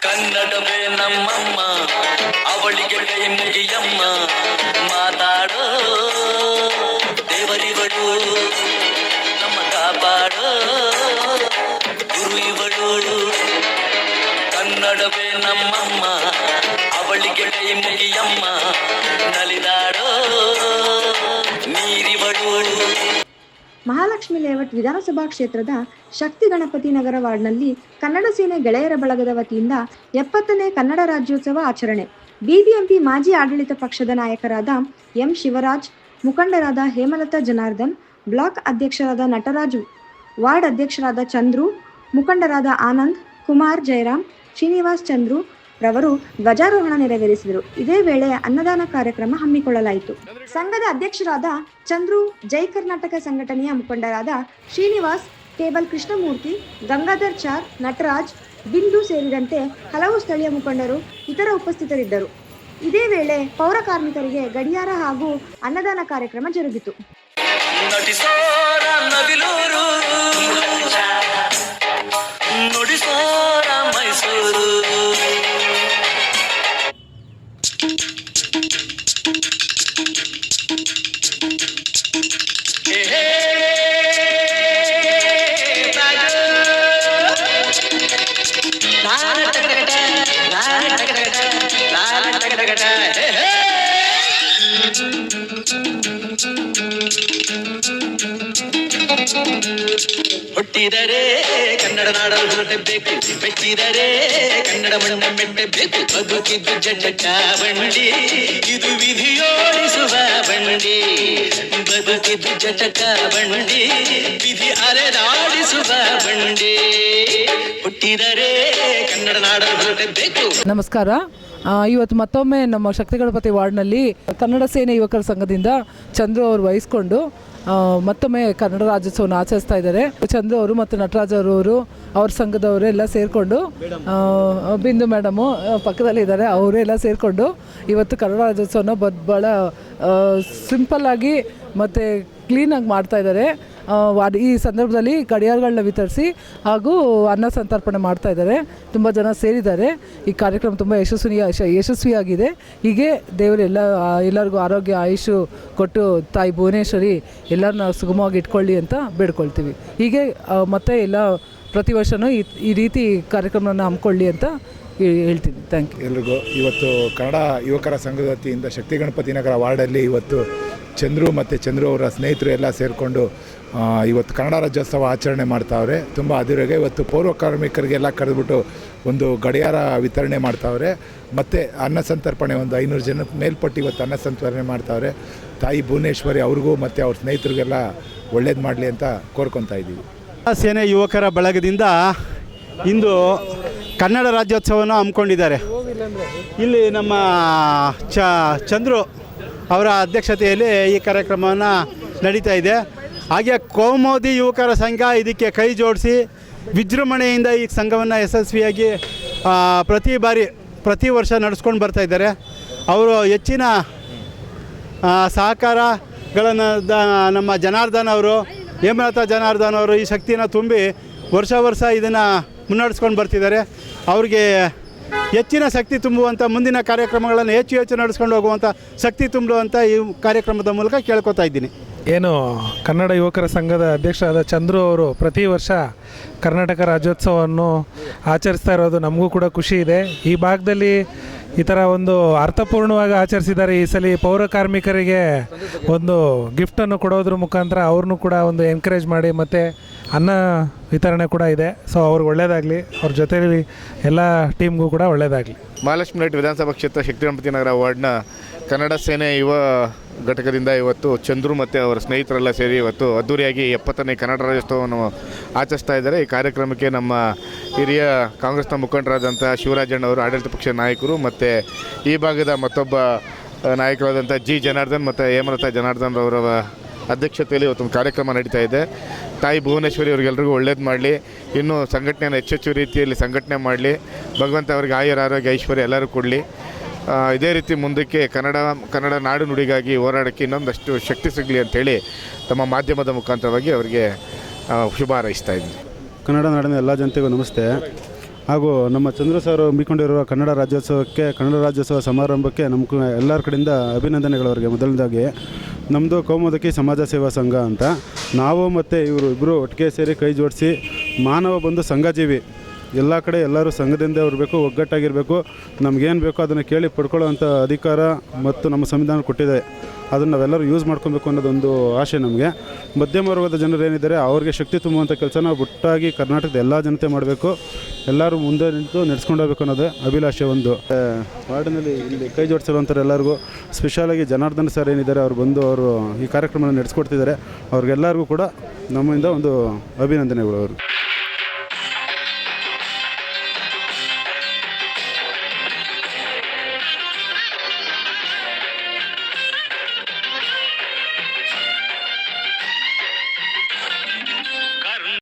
ಕನ್ನಡವೇ ನಮ್ಮಮ್ಮ, ಅವಳಿಗೆ ಕೈ ಮುಗಿಯಮ್ಮ. ಮಾತಾಡೋ ದೇವರಿವಳು, ನಮ್ಮ ಕಾಪಾಡೋ ಗುರು ಇವಳು ಕನ್ನಡವೇ ನಮ್ಮಮ್ಮ, ಅವಳಿಗೆ ಕೈ ಮುಗಿಯಮ್ಮ. ನಲಿದಾಡೋ ನೀರಿವಳು. ಮಹಾಲಕ್ಷ್ಮಿ ಲೇಔಟ್ ವಿಧಾನಸಭಾ ಕ್ಷೇತ್ರದ ಶಕ್ತಿ ಗಣಪತಿ ನಗರ ವಾರ್ಡ್ನಲ್ಲಿ ಕನ್ನಡ ಸೇನೆ ಗೆಳೆಯರ ಬಳಗದ ವತಿಯಿಂದ ಎಪ್ಪತ್ತನೇ ಕನ್ನಡ ರಾಜ್ಯೋತ್ಸವ ಆಚರಣೆ. ಬಿಬಿಎಂಪಿ ಮಾಜಿ ಆಡಳಿತ ಪಕ್ಷದ ನಾಯಕರಾದ ಎಂ ಶಿವರಾಜ್, ಮುಖಂಡರಾದ ಹೇಮಲತಾ ಜನಾರ್ದನ್, ಬ್ಲಾಕ್ ಅಧ್ಯಕ್ಷರಾದ ನಟರಾಜು, ವಾರ್ಡ್ ಅಧ್ಯಕ್ಷರಾದ ಚಂದ್ರು, ಮುಖಂಡರಾದ ಆನಂದ್, ಕುಮಾರ್ ಜಯರಾಮ್, ಶ್ರೀನಿವಾಸ್ ಚಂದ್ರು ರವರು ಧ್ವಜಾರೋಹಣ ನೆರವೇರಿಸಿದರು. ಇದೇ ವೇಳೆ ಅನ್ನದಾನ ಕಾರ್ಯಕ್ರಮ ಹಮ್ಮಿಕೊಳ್ಳಲಾಯಿತು. ಸಂಘದ ಅಧ್ಯಕ್ಷರಾದ ಚಂದ್ರು, ಜೈ ಕರ್ನಾಟಕ ಸಂಘಟನೆಯ ಮುಖಂಡರಾದ ಶ್ರೀನಿವಾಸ್ ಕೇಬಲ್ ಕೃಷ್ಣಮೂರ್ತಿ ಗಂಗಾಧರ್ ಚಾರ್, ನಟರಾಜ್, ಬಿಂದು ಸೇರಿದಂತೆ ಹಲವು ಸ್ಥಳೀಯ ಮುಖಂಡರು ಇತರ ಉಪಸ್ಥಿತರಿದ್ದರು. ಇದೇ ವೇಳೆ ಪೌರ ಕಾರ್ಮಿಕರಿಗೆ ಗಡಿಯಾರ ಹಾಗೂ ಅನ್ನದಾನ ಕಾರ್ಯಕ್ರಮ ಜರುಗಿತು. ಲಾಲ ಟಗಟಗಟ, ಹೇ ಹೇ. ಹುಟ್ಟಿದರೆ ಕನ್ನಡ ನಾಡಲು ಹೊರಟಬೇಕು ಮೆಟ್ಟಿದರೆ ಕನ್ನಡ ಮಣ್ಣ ಮೆಟ್ಟಬೇಕು ಬದುಕಿದ್ದು ಜಟಕ ಬಂಡಿ ಇದು ವಿಧಿಯೋಡಿಸುವ ಬಂಡಿ ಬದುಕಿದ್ದು ಜಟಕ ಬಂಡಿ ವಿಧಿ ಅಲೆದಾಡಿಸುವ ಬಂಡಿ ಹುಟ್ಟಿದರೆ ಕನ್ನಡ ನಾಡಲು ಹೊರಟಬೇಕು ನಮಸ್ಕಾರ ಆ, ಇವತ್ತು ಮತ್ತೊಮ್ಮೆ ನಮ್ಮ ಶಕ್ತಿ ಗಣಪತಿ ವಾರ್ಡ್ನಲ್ಲಿ ಕನ್ನಡ ಸೇನೆ ಯುವಕರ ಸಂಘದಿಂದ ಚಂದ್ರು ಅವರು ವಹಿಸ್ಕೊಂಡು ಮತ್ತೊಮ್ಮೆ ಕನ್ನಡ ರಾಜ್ಯೋತ್ಸವನ ಆಚರಿಸ್ತಾ ಇದ್ದಾರೆ. ಚಂದ್ರು ಅವರು ಮತ್ತು ನಟರಾಜ್ ಅವರು ಅವ್ರ ಸಂಘದವರು ಎಲ್ಲ ಸೇರಿಕೊಂಡು ಬಿಂದು ಮೇಡಮು ಪಕ್ಕದಲ್ಲಿದ್ದಾರೆ ಅವರು ಎಲ್ಲ ಸೇರಿಕೊಂಡು ಇವತ್ತು ಕನ್ನಡ ರಾಜ್ಯೋತ್ಸವನ ಬದ್ ಭಾಳ ಸಿಂಪಲ್ಲಾಗಿ ಮತ್ತು ಕ್ಲೀನಾಗಿ ಮಾಡ್ತಾ ಇದ್ದಾರೆ. ಈ ಸಂದರ್ಭದಲ್ಲಿ ಗಡಿಯಾರಗಳನ್ನ ವಿತರಿಸಿ ಹಾಗೂ ಅನ್ನ ಸಂತರ್ಪಣೆ ಮಾಡ್ತಾ ಇದ್ದಾರೆ. ತುಂಬ ಜನ ಸೇರಿದ್ದಾರೆ. ಈ ಕಾರ್ಯಕ್ರಮ ತುಂಬ ಯಶಸ್ವಿ ಯಶಸ್ವಿಯಾಗಿದೆ. ಹೀಗೆ ದೇವರು ಎಲ್ಲ ಎಲ್ಲರಿಗೂ ಆರೋಗ್ಯ, ಆಯುಷು ಕೊಟ್ಟು ತಾಯಿ ಭುವನೇಶ್ವರಿ ಎಲ್ಲರನ್ನ ಸುಗಮವಾಗಿ ಇಟ್ಕೊಳ್ಳಿ ಅಂತ ಬೇಡ್ಕೊಳ್ತೀವಿ. ಹೀಗೆ ಮತ್ತೆ ಎಲ್ಲ ಪ್ರತಿ ವರ್ಷವೂ ಈ ಈ ರೀತಿ ಕಾರ್ಯಕ್ರಮವನ್ನು ಹಮ್ಮಿಕೊಳ್ಳಿ ಅಂತ ಹೇಳ್ತೀನಿ. ಥ್ಯಾಂಕ್ ಯು ಎಲ್ರಿಗೂ ಇವತ್ತು ಕನ್ನಡ ಯುವಕರ ಸಂಘದ ವತಿಯಿಂದ ಶಕ್ತಿ ಗಣಪತಿ ನಗರ ವಾರ್ಡಲ್ಲಿ ಇವತ್ತು ಚಂದ್ರು ಮತ್ತು ಚಂದ್ರು ಅವರ ಸ್ನೇಹಿತರು ಎಲ್ಲ ಸೇರಿಕೊಂಡು ಇವತ್ತು ಕನ್ನಡ ರಾಜ್ಯೋತ್ಸವ ಆಚರಣೆ ಮಾಡ್ತಾವ್ರೆ. ತುಂಬ ಅದಿರಾಗೆ ಇವತ್ತು ಪೌರ ಕಾರ್ಮಿಕರಿಗೆಲ್ಲ ಕರೆದ್ಬಿಟ್ಟು ಒಂದು ಗಡಿಯಾರ ವಿತರಣೆ ಮಾಡ್ತಾವ್ರೆ. ಮತ್ತು ಅನ್ನ ಸಂತರ್ಪಣೆ ಒಂದು ಐನೂರು ಜನಕ್ಕೆ ಮೇಲ್ಪಟ್ಟು ಇವತ್ತು ಅನ್ನ ಸಂತರ್ಪಣೆ ಮಾಡ್ತಾವ್ರೆ. ತಾಯಿ ಭುವನೇಶ್ವರಿ ಅವ್ರಿಗೂ ಮತ್ತು ಅವ್ರ ಸ್ನೇಹಿತರಿಗೆಲ್ಲ ಒಳ್ಳೇದು ಮಾಡಲಿ ಅಂತ ಕೋರ್ಕೊತಾ ಇದ್ದೀವಿ. ಸೇನೆ ಯುವಕರ ಬಳಗದಿಂದ ಇಂದು ಕನ್ನಡ ರಾಜ್ಯೋತ್ಸವವನ್ನು ಹಮ್ಮಿಕೊಂಡಿದ್ದಾರೆ. ಇಲ್ಲಿ ನಮ್ಮ ಚ, ಚಂದ್ರು ಅವರ ಅಧ್ಯಕ್ಷತೆಯಲ್ಲಿ ಈ ಕಾರ್ಯಕ್ರಮವನ್ನು ನಡೀತಾ ಇದೆ. ಹಾಗೆ ಕೌಮೋದಿ ಯುವಕರ ಸಂಘ ಇದಕ್ಕೆ ಕೈ ಜೋಡಿಸಿ ವಿಜೃಂಭಣೆಯಿಂದ ಈ ಸಂಘವನ್ನು ಯಶಸ್ವಿಯಾಗಿ ಪ್ರತಿ ಬಾರಿ, ಪ್ರತಿ ವರ್ಷ ನಡೆಸ್ಕೊಂಡು ಬರ್ತಾ ಇದ್ದಾರೆ. ಅವರು ಹೆಚ್ಚಿನ ಸಹಕಾರಗಳನ್ನು ನಮ್ಮ ಜನಾರ್ದನ್ ಅವರು, ಹೇಮಲತಾ ಜನಾರ್ದನ್ ಅವರು ಈ ಶಕ್ತಿನ ತುಂಬಿ ವರ್ಷ ವರ್ಷ ಇದನ್ನು ಮುನ್ನಡೆಸ್ಕೊಂಡು ಬರ್ತಿದ್ದಾರೆ. ಅವ್ರಿಗೆ ಹೆಚ್ಚಿನ ಶಕ್ತಿ ತುಂಬುವಂಥ ಮುಂದಿನ ಕಾರ್ಯಕ್ರಮಗಳನ್ನು ಹೆಚ್ಚು ಹೆಚ್ಚು ನಡೆಸ್ಕೊಂಡು ಹೋಗುವಂಥ ಶಕ್ತಿ ತುಂಬುವಂಥ ಈ ಕಾರ್ಯಕ್ರಮದ ಮೂಲಕ ಕೇಳ್ಕೊತಾ ಇದ್ದೀನಿ. ಏನು ಕನ್ನಡ ಯುವಕರ ಸಂಘದ ಅಧ್ಯಕ್ಷರಾದ ಚಂದ್ರು ಅವರು ಪ್ರತಿ ವರ್ಷ ಕರ್ನಾಟಕ ರಾಜ್ಯೋತ್ಸವವನ್ನು ಆಚರಿಸ್ತಾ ಇರೋದು ನಮಗೂ ಕೂಡ ಖುಷಿ ಇದೆ. ಈ ಭಾಗದಲ್ಲಿ ಈ ಥರ ಒಂದು ಅರ್ಥಪೂರ್ಣವಾಗಿ ಆಚರಿಸಿದ್ದಾರೆ. ಈ ಸಲ ಪೌರ ಕಾರ್ಮಿಕರಿಗೆ ಒಂದು ಗಿಫ್ಟನ್ನು ಕೊಡೋದ್ರ ಮುಖಾಂತರ ಅವ್ರನ್ನೂ ಕೂಡ ಒಂದು ಎನ್ಕರೇಜ್ ಮಾಡಿ ಮತ್ತು ಅನ್ನ ವಿತರಣೆ ಕೂಡ ಇದೆ. ಸೊ ಅವ್ರಿಗೆ ಒಳ್ಳೆಯದಾಗಲಿ ಅವ್ರ ಜೊತೆಯಲ್ಲಿ ಎಲ್ಲ ಟೀಮ್ಗೂ ಕೂಡ ಒಳ್ಳೇದಾಗಲಿ. ಮಹಾಲಕ್ಷ್ಮಿ ನಾಯ್ಡು ವಿಧಾನಸಭಾ ಕ್ಷೇತ್ರ ಶಕ್ತಿ ಗಣಪತಿ ನಗರ ವಾರ್ಡ್ನ ಕನ್ನಡ ಸೇನೆ ಯುವ ಘಟಕದಿಂದ ಇವತ್ತು ಚಂದ್ರು ಮತ್ತು ಅವರ ಸ್ನೇಹಿತರೆಲ್ಲ ಸೇರಿ ಇವತ್ತು ಅದ್ದೂರಿಯಾಗಿ ಎಪ್ಪತ್ತನೇ ಕನ್ನಡ ರಾಜ್ಯೋತ್ಸವವನ್ನು ಆಚರಿಸ್ತಾ ಇದ್ದಾರೆ. ಈ ಕಾರ್ಯಕ್ರಮಕ್ಕೆ ನಮ್ಮ ಹಿರಿಯ ಕಾಂಗ್ರೆಸ್ನ ಮುಖಂಡರಾದಂಥ ಶಿವರಾಜಣ್ಣ ಅವರು ಆಡಳಿತ ಪಕ್ಷ ನಾಯಕರು ಮತ್ತು ಈ ಭಾಗದ ಮತ್ತೊಬ್ಬ ನಾಯಕರಾದಂಥ ಜಿ. ಜನಾರ್ದನ್ ಮತ್ತು ಹೇಮಲತಾ ಜನಾರ್ದನ್ ಅವರ ಅಧ್ಯಕ್ಷತೆಯಲ್ಲಿ ಇವತ್ತೊಂದು ಕಾರ್ಯಕ್ರಮ ನಡೀತಾ ಇದೆ. ತಾಯಿ ಭುವನೇಶ್ವರಿ ಅವ್ರಿಗೆಲ್ರಿಗೂ ಒಳ್ಳೇದು ಮಾಡಲಿ. ಇನ್ನೂ ಸಂಘಟನೆಯನ್ನು ಹೆಚ್ಚೆಚ್ಚು ರೀತಿಯಲ್ಲಿ ಸಂಘಟನೆ ಮಾಡಲಿ. ಭಗವಂತ ಅವ್ರಿಗೆ ಆಯುರ ಆರೋಗ್ಯ, ಐಶ್ವರ್ಯ ಎಲ್ಲರೂ ಕೊಡಲಿ. ಇದೇ ರೀತಿ ಮುಂದಕ್ಕೆ ಕನ್ನಡ ಕನ್ನಡ ನಾಡು ನುಡಿಗಾಗಿ ಹೋರಾಡೋಕ್ಕೆ ಇನ್ನೊಂದಷ್ಟು ಶಕ್ತಿ ಸಿಗಲಿ ಅಂತೇಳಿ ತಮ್ಮ ಮಾಧ್ಯಮದ ಮುಖಾಂತರವಾಗಿ ಅವರಿಗೆ ಶುಭ ಹಾರೈಸ್ತಾ ಇದ್ದೀನಿ. ಕನ್ನಡ ನಾಡಿನ ಎಲ್ಲ ಜನತೆಗೂ ನಮಸ್ತೆ. ಹಾಗೂ ನಮ್ಮ ಚಂದ್ರ ಸರ್ ಹಮ್ಮಿಕೊಂಡಿರುವ ಕನ್ನಡ ರಾಜ್ಯೋತ್ಸವಕ್ಕೆ, ಕನ್ನಡ ರಾಜ್ಯೋತ್ಸವ ಸಮಾರಂಭಕ್ಕೆ ನಮ್ಮ ಎಲ್ಲರ ಕಡೆಯಿಂದ ಅಭಿನಂದನೆಗಳು ಅವರಿಗೆ ಮೊದಲನೇದಾಗಿ. ನಮ್ಮದು ಕೌಮುದಕಿ ಸಮಾಜ ಸೇವಾ ಸಂಘ ಅಂತ. ನಾವು ಮತ್ತು ಇವರು ಇಬ್ಬರು ಒಟ್ಟಿಗೆ ಸೇರಿ ಕೈ ಜೋಡಿಸಿ ಮಾನವ ಬಂದು ಸಂಘಜೀವಿ. ಎಲ್ಲ ಕಡೆ ಎಲ್ಲರೂ ಸಂಘದಿಂದ ಇರಬೇಕು, ಒಗ್ಗಟ್ಟಾಗಿರಬೇಕು. ನಮಗೇನು ಬೇಕೋ ಅದನ್ನು ಕೇಳಿ ಪಡ್ಕೊಳ್ಳೋವಂಥ ಅಧಿಕಾರ ಮತ್ತು ನಮ್ಮ ಸಂವಿಧಾನ ಕೊಟ್ಟಿದೆ. ಅದನ್ನು ನಾವೆಲ್ಲರೂ ಯೂಸ್ ಮಾಡ್ಕೊಬೇಕು ಅನ್ನೋದೊಂದು ಆಸೆ ನಮಗೆ. ಮಧ್ಯಮ ವರ್ಗದ ಜನರು ಏನಿದ್ದಾರೆ, ಅವ್ರಿಗೆ ಶಕ್ತಿ ತುಂಬುವಂಥ ಕೆಲಸ ನಾವು ಒಟ್ಟಾಗಿ ಕರ್ನಾಟಕದ ಎಲ್ಲ ಜನತೆ ಮಾಡಬೇಕು. ಎಲ್ಲರೂ ಮುಂದೆ ನಿಂತು ನಡೆಸ್ಕೊಂಡು ಹೋಗ್ಬೇಕು ಅನ್ನೋದೇ ಅಭಿಲಾಷೆ ಒಂದು. ವಾರ್ಡಿನಲ್ಲಿ ಇಲ್ಲಿ ಕೈ ಜೋಡಿಸಿರುವಂಥವ್ರು ಎಲ್ಲರಿಗೂ ಸ್ಪೆಷಲಾಗಿ ಜನಾರ್ದನ್ ಸರ್ ಏನಿದ್ದಾರೆ, ಅವ್ರು ಬಂದು ಅವರು ಈ ಕಾರ್ಯಕ್ರಮವನ್ನು ನಡೆಸ್ಕೊಡ್ತಿದ್ದಾರೆ. ಅವ್ರಿಗೆಲ್ಲರಿಗೂ ಕೂಡ ನಮ್ಮಿಂದ ಒಂದು ಅಭಿನಂದನೆಗಳು ಅವರು